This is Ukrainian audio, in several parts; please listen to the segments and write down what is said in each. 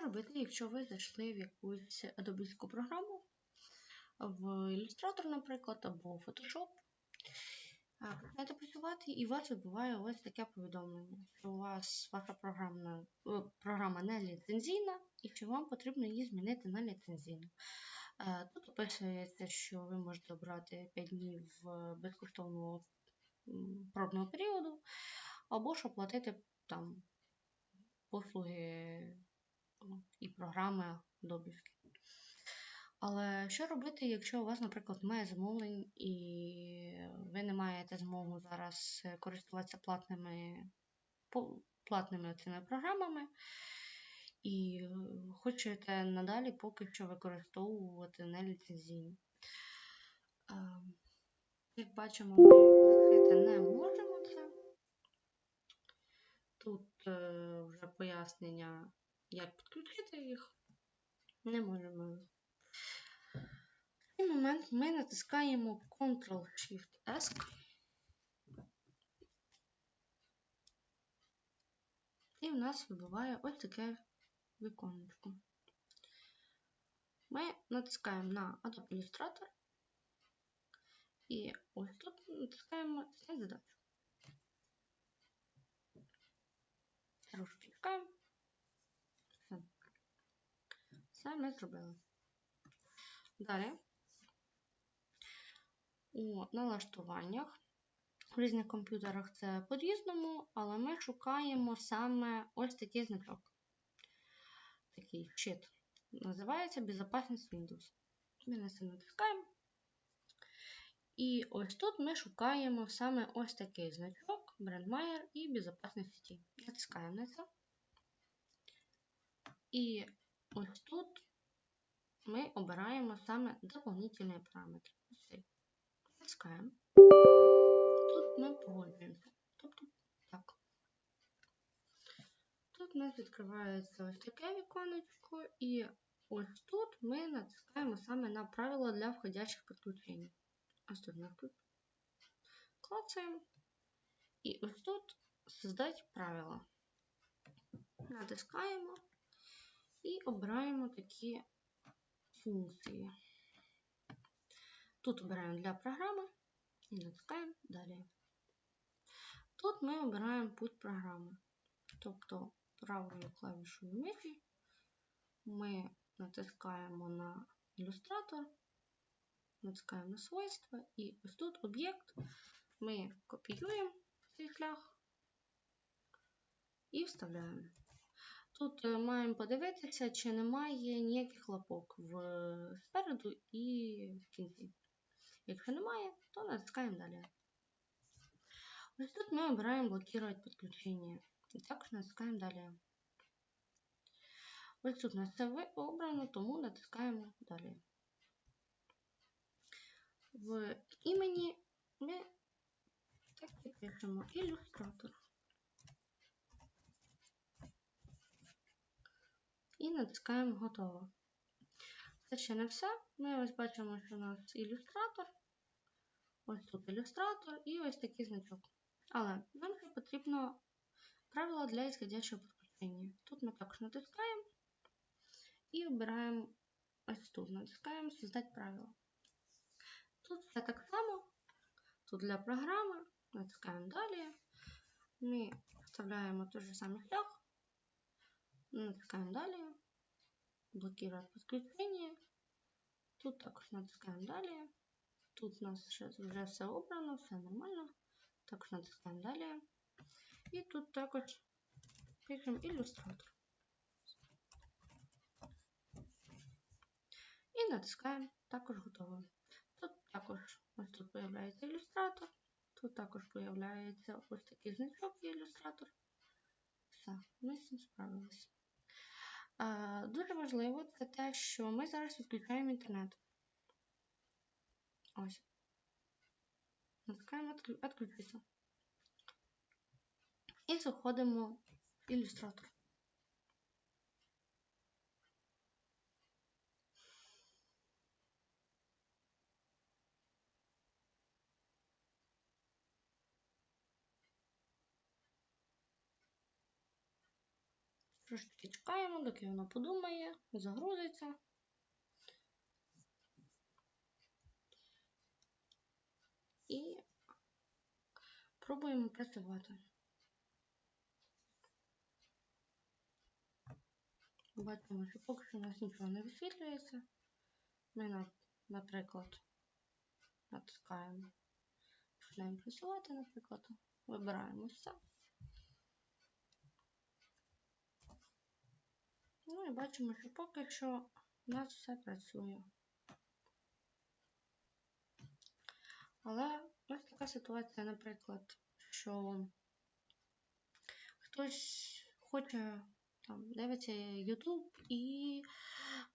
Що робити, якщо ви зайшли в якусь Adobe програму, в Illustrator, наприклад, або Photoshop, починаєте працювати, і у вас вибуває ось таке повідомлення, що у вас ваша програмна, е, програма не ліцензійна і що вам потрібно її змінити на ліцензійну. Е, Тут описується, що ви можете обрати 5 днів безкоштовного пробного періоду, або ж оплатити там послуги і програми добівки. Але що робити, якщо у вас, наприклад, немає замовлень і ви не маєте змогу зараз користуватися платними, платними цими програмами, і хочете надалі поки що використовувати неліцензійні? Е, Як бачимо, ми відкрити не можемо це. Тут е, вже пояснення, як підключити їх. Не можемо. В цей момент ми натискаємо Ctrl-Shift-S. І в нас вибиває ось таке віконечко. Ми натискаємо на Adobe Illustrator. І ось тут натискаємо «Снять задачу. Трошки чекаємо. Все. Все ми зробили. Далі. У налаштуваннях. В різних комп'ютерах це по-різному, але ми шукаємо саме ось такий значок. Такий щит. Називається Безопасність Windows. Ми на це натискаємо. І ось тут ми шукаємо саме ось такий значок, брендмайер і безопасність сеті. Натискаємо на це. І ось тут ми обираємо саме дополнительні параметри. Ось. Натискаємо. Тут ми погоджуємося. Тобто так. Тут у нас відкривається ось таке віконечко, і ось тут ми натискаємо саме на правила для входящих підключень. Ось тут ми тут клацаємо. І ось тут создать правила. Натискаємо і обираємо такі функції. Тут обираємо для програми і натискаємо далі. Тут ми обираємо путь програми. Тобто правою клавішою миші ми натискаємо на ілюстратор, натискаємо на свойства, і ось тут об'єкт ми копіюємо цей шлях і вставляємо. Тут е, маємо подивитися, чи немає ніяких лапок спереду і в кінці. Якщо немає, то натискаємо далі. Ось тут ми обираємо блокувати підключення. І також натискаємо далі. Ось тут у нас це обрано, тому натискаємо далі. В імені ми так і пишемо ілюстратор. І натискаємо готово. Це ще не все. Ми ось бачимо, що у нас ілюстратор. Ось тут ілюстратор і ось такий значок. Але нам ще потрібно правила для ісходящого підключення. Тут ми також натискаємо і обираємо ось тут. Натискаємо Создать правила. Тут все так само. Тут для програми. Натискаємо далі. Ми вставляємо той же самий шлях. Натискаємо далі. Блокировать підключення. Тут також натискаємо далі. Тут у нас ще вже все обрано, все нормально. Також натискаємо далі. І тут також пишемо ілюстратор. І натискаємо також готово. Тут також ось тут появляється ілюстратор. Тут також появляється ось такий значок і ілюстратор. Все, ми з цим справилися. Дуже важливо це те, що ми зараз відключаємо інтернет. Ось. Натискаємо відключитися. І заходимо в ілюстратор. Трошки чекаємо, доки воно подумає, загрузиться. І пробуємо працювати. Бачимо, що поки що у нас нічого не висвітлюється. Ми, наприклад, натискаємо починаємо працювати, наприклад, вибираємо все. Ну і бачимо, що поки що у нас все працює. Але ось така ситуація, наприклад, що хтось хоче там дивиться YouTube і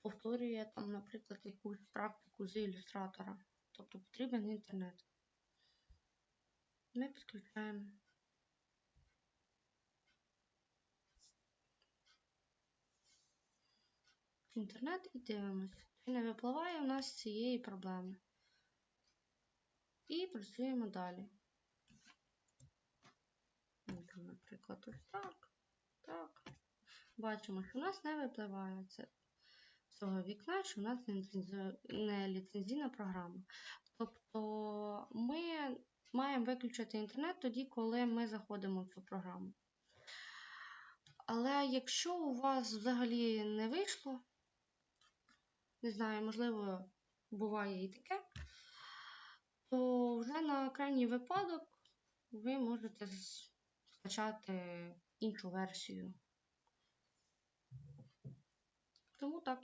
повторює там, наприклад, якусь практику з ілюстратора. Тобто потрібен інтернет. Ми підключаємо. Інтернет і дивимося. Чи не випливає у нас цієї проблеми. І працюємо далі. Наприклад, ось так. Так. Бачимо, що у нас не випливає це з цього вікна, що у нас не ліцензійна програма. Тобто ми маємо виключити інтернет тоді, коли ми заходимо в цю програму. Але якщо у вас взагалі не вийшло, не знаю, можливо, буває і таке, то вже на крайній випадок ви можете скачати іншу версію. Тому так.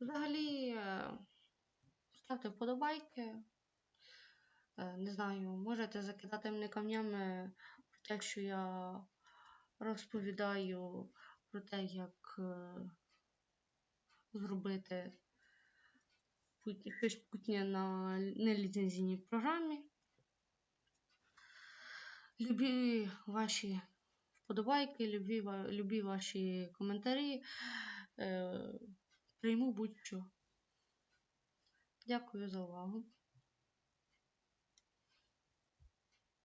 Взагалі, е, ставте вподобайки. Е, не знаю, можете закидати мене камнями про те, що я розповідаю про те, як е, зробити щось путнє на неліцензійній програмі. Любі ваші вподобайки, любі, любі ваші коментарі. Е, прийму будь-що. Дякую за увагу.